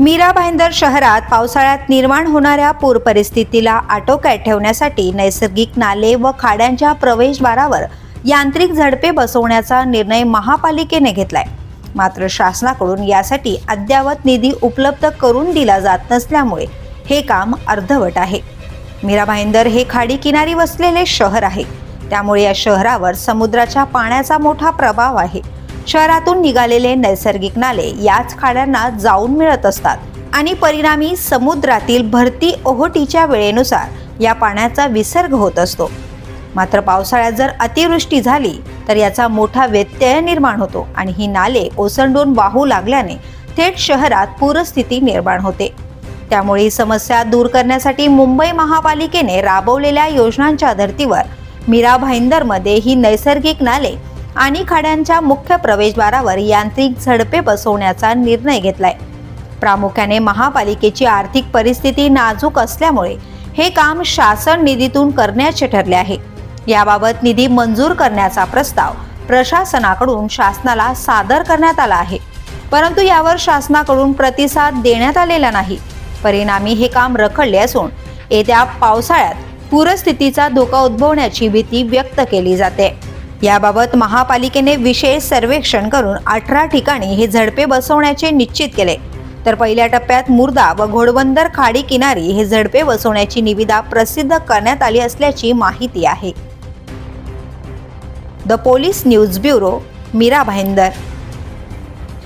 मीरा भाईंदर शहरात पावसाळ्यात निर्माण होणाऱ्या पूर परिस्थितीला आटोक्यात ठेवण्यासाठी नैसर्गिक नाले व खाड्यांच्या प्रवेशद्वारावर यांत्रिक झडपे बसवण्याचा निर्णय महापालिकेने घेतलाय. मात्र शासनाकडून यासाठी अद्यावत निधी उपलब्ध करून दिला जात नसल्यामुळे हे काम अर्धवट आहे. मीरा भाईंदर हे खाडी किनारी वसलेले शहर आहे. त्यामुळे या शहरावर समुद्राच्या पाण्याचा मोठा प्रभाव आहे. शहरातून निघालेले नैसर्गिक नाले याच खाड्यांना जाऊन मिळत असतात. आणि परिणामी समुद्रातील भरती ओहोटीच्या वेळेनुसार या पाण्याचा विसर्ग होत असतो. मात्र पावसाळ्यात जर अतिवृष्टी झाली तर याचा मोठा व्यत्यय निर्माण होतो आणि ही नाले ओसंडून वाहू लागल्याने थेट शहरात पूरस्थिती निर्माण होते. त्यामुळे ही समस्या दूर करण्यासाठी मुंबई महापालिकेने राबवलेल्या योजनांच्या धर्तीवर मीरा भाईंदरमध्ये ही नैसर्गिक नाले आणि खाड्यांच्या मुख्य प्रवेशद्वारावर यांत्रिक झडपे बसवण्याचा निर्णय घेतलाय. प्रामुख्याने महापालिकेची आर्थिक परिस्थिती नाजूक असल्यामुळे हे काम शासन निधीतून करण्याचे ठरले आहे. याबाबत निधी मंजूर करण्याचा प्रस्ताव प्रशासनाकडून शासनाला सादर करण्यात आला आहे. परंतु यावर शासनाकडून प्रतिसाद देण्यात आलेला नाही. परिणामी हे काम रखडले असून येत्या पावसाळ्यात पूरस्थितीचा धोका उद्भवण्याची भीती व्यक्त केली जाते. याबाबत महापालिकेने विशेष सर्वेक्षण करून अठरा ठिकाणी हे झडपे बसवण्याचे निश्चित केले. तर पहिल्या टप्प्यात मुर्दा व घोडबंदर खाडी किनारी हे झडपे बसवण्याची निविदा प्रसिद्ध करण्यात आली असल्याची माहिती आहे. The police news bureau Mira Bhayandar.